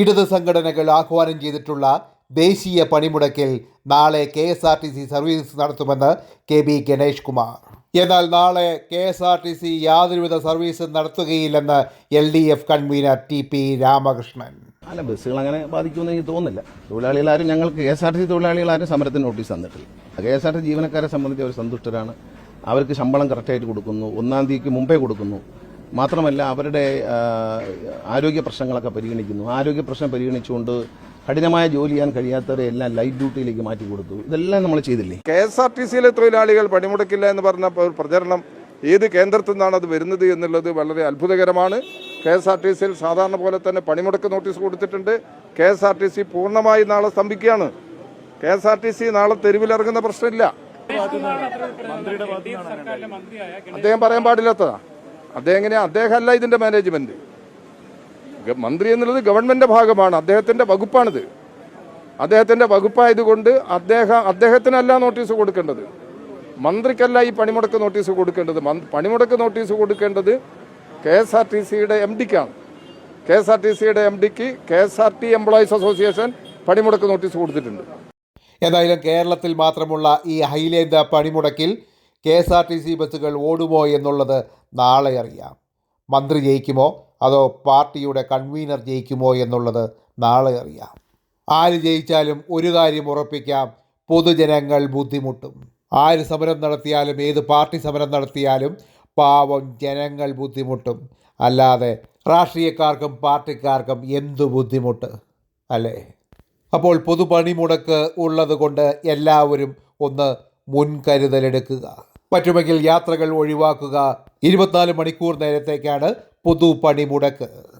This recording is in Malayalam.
ഇടത് സംഘടനകൾ ആഹ്വാനം ചെയ്തിട്ടുള്ള ദേശീയ പണിമുടക്കിൽ നാളെ K S R T C service നടത്തുമെന്ന് കെ ബി ഗണേഷ് കുമാർ. എന്നാൽ നാളെ K S R T C യാതൊരുവിധ സർവീസും നടത്തുകയില്ലെന്ന് L D F convener T P Ramakrishnan. അല്ല ബസ്സുകൾ അങ്ങനെ ബാധിക്കുമെന്ന് എനിക്ക് തോന്നുന്നില്ല. തൊഴിലാളികളാരും ഞങ്ങൾക്ക് K S R T C തൊഴിലാളികളാരും സമരത്തിന് നോട്ടീസ് തന്നിട്ടില്ല. കെ എസ് ആർ ടി ജീവനക്കാരെ സംബന്ധിച്ച് അവർ സന്തുഷ്ടരാണ്. അവർക്ക് ശമ്പളം കറക്റ്റായിട്ട് കൊടുക്കുന്നു. ഒന്നാം തീയതിക്ക് മുമ്പേ കൊടുക്കുന്നു. മാത്രമല്ല അവരുടെ ആരോഗ്യ പ്രശ്നങ്ങളൊക്കെ പരിഗണിക്കുന്നു. ആരോഗ്യ പ്രശ്നം പരിഗണിച്ചുകൊണ്ട് കഠിനമായ ജോലി ചെയ്യാൻ കഴിയാത്തവരെ എല്ലാം ലൈറ്റ് ഡ്യൂട്ടിയിലേക്ക് മാറ്റി കൊടുത്തു. ഇതെല്ലാം നമ്മൾ ചെയ്തില്ലേ? കെ എസ് ആർ ടി സിയിലെ തൊഴിലാളികൾ പണിമുടക്കില്ല എന്ന് പറഞ്ഞ ഒരു പ്രചരണം ഏത് കേന്ദ്രത്തിൽ നിന്നാണ് അത് വരുന്നത് എന്നുള്ളത് വളരെ അത്ഭുതകരമാണ്. കെ എസ് ആർ ടി സിയിൽ സാധാരണ പോലെ തന്നെ പണിമുടക്ക് നോട്ടീസ് കൊടുത്തിട്ടുണ്ട്. K S R T C പൂർണമായി നാളെ സ്തംഭിക്കുകയാണ്. K S R T C നാളെ തെരുവിലിറങ്ങുന്ന പ്രശ്നമില്ല. അദ്ദേഹം പറയാൻ പാടില്ലാത്തതാ. അദ്ദേഹം എങ്ങനെയാ അദ്ദേഹമല്ല ഇതിന്റെ മാനേജ്മെന്റ് മന്ത്രി എന്നുള്ളത് ഗവൺമെന്റിന്റെ ഭാഗമാണ്. അദ്ദേഹത്തിന്റെ വകുപ്പാണിത്. അദ്ദേഹത്തിന്റെ വകുപ്പായതുകൊണ്ട് അദ്ദേഹം അദ്ദേഹത്തിനല്ല നോട്ടീസ് കൊടുക്കേണ്ടത്. മന്ത്രിക്കല്ല ഈ പണിമുടക്ക് നോട്ടീസ് കൊടുക്കേണ്ടത്. പണിമുടക്ക് നോട്ടീസ് കൊടുക്കേണ്ടത് കെ എസ് ആർ ടി സിയുടെ എം ഡിക്കാണ്. കെ എസ് ആർ ടി സിയുടെ എം ഡിക്ക് K S R T employees association പണിമുടക്ക് നോട്ടീസ് കൊടുത്തിട്ടുണ്ട്. ഏതായാലും കേരളത്തിൽ മാത്രമുള്ള ഈ ഹൈലേന്ത പണിമുടക്കിൽ K S R T C ബസ്സുകൾ ഓടുമോ എന്നുള്ളത് നാളെ അറിയാം. മന്ത്രി ജയിക്കുമോ? അതോ പാർട്ടിയുടെ കൺവീനർ ജയിക്കുമോ എന്നുള്ളത് നാളെ അറിയാം. ആര് ജയിച്ചാലും ഒരു കാര്യം ഉറപ്പിക്കാം പൊതുജനങ്ങൾ ബുദ്ധിമുട്ടും. ആര് സമരം നടത്തിയാലും ഏത് പാർട്ടി സമരം നടത്തിയാലും പാവം ജനങ്ങൾ ബുദ്ധിമുട്ടും. അല്ലാതെ രാഷ്ട്രീയക്കാർക്കും പാർട്ടിക്കാർക്കും എന്തു ബുദ്ധിമുട്ട് അല്ലേ? അപ്പോൾ പൊതുപണിമുടക്ക് ഉള്ളതുകൊണ്ട് എല്ലാവരും ഒന്ന് മുൻകരുതലെടുക്കുക. പറ്റുമെങ്കിൽ യാത്രകൾ ഒഴിവാക്കുക. ഇരുപത്തിനാല് മണിക്കൂർ നേരത്തേക്കാണ് പൊതുപണിമുടക്ക്.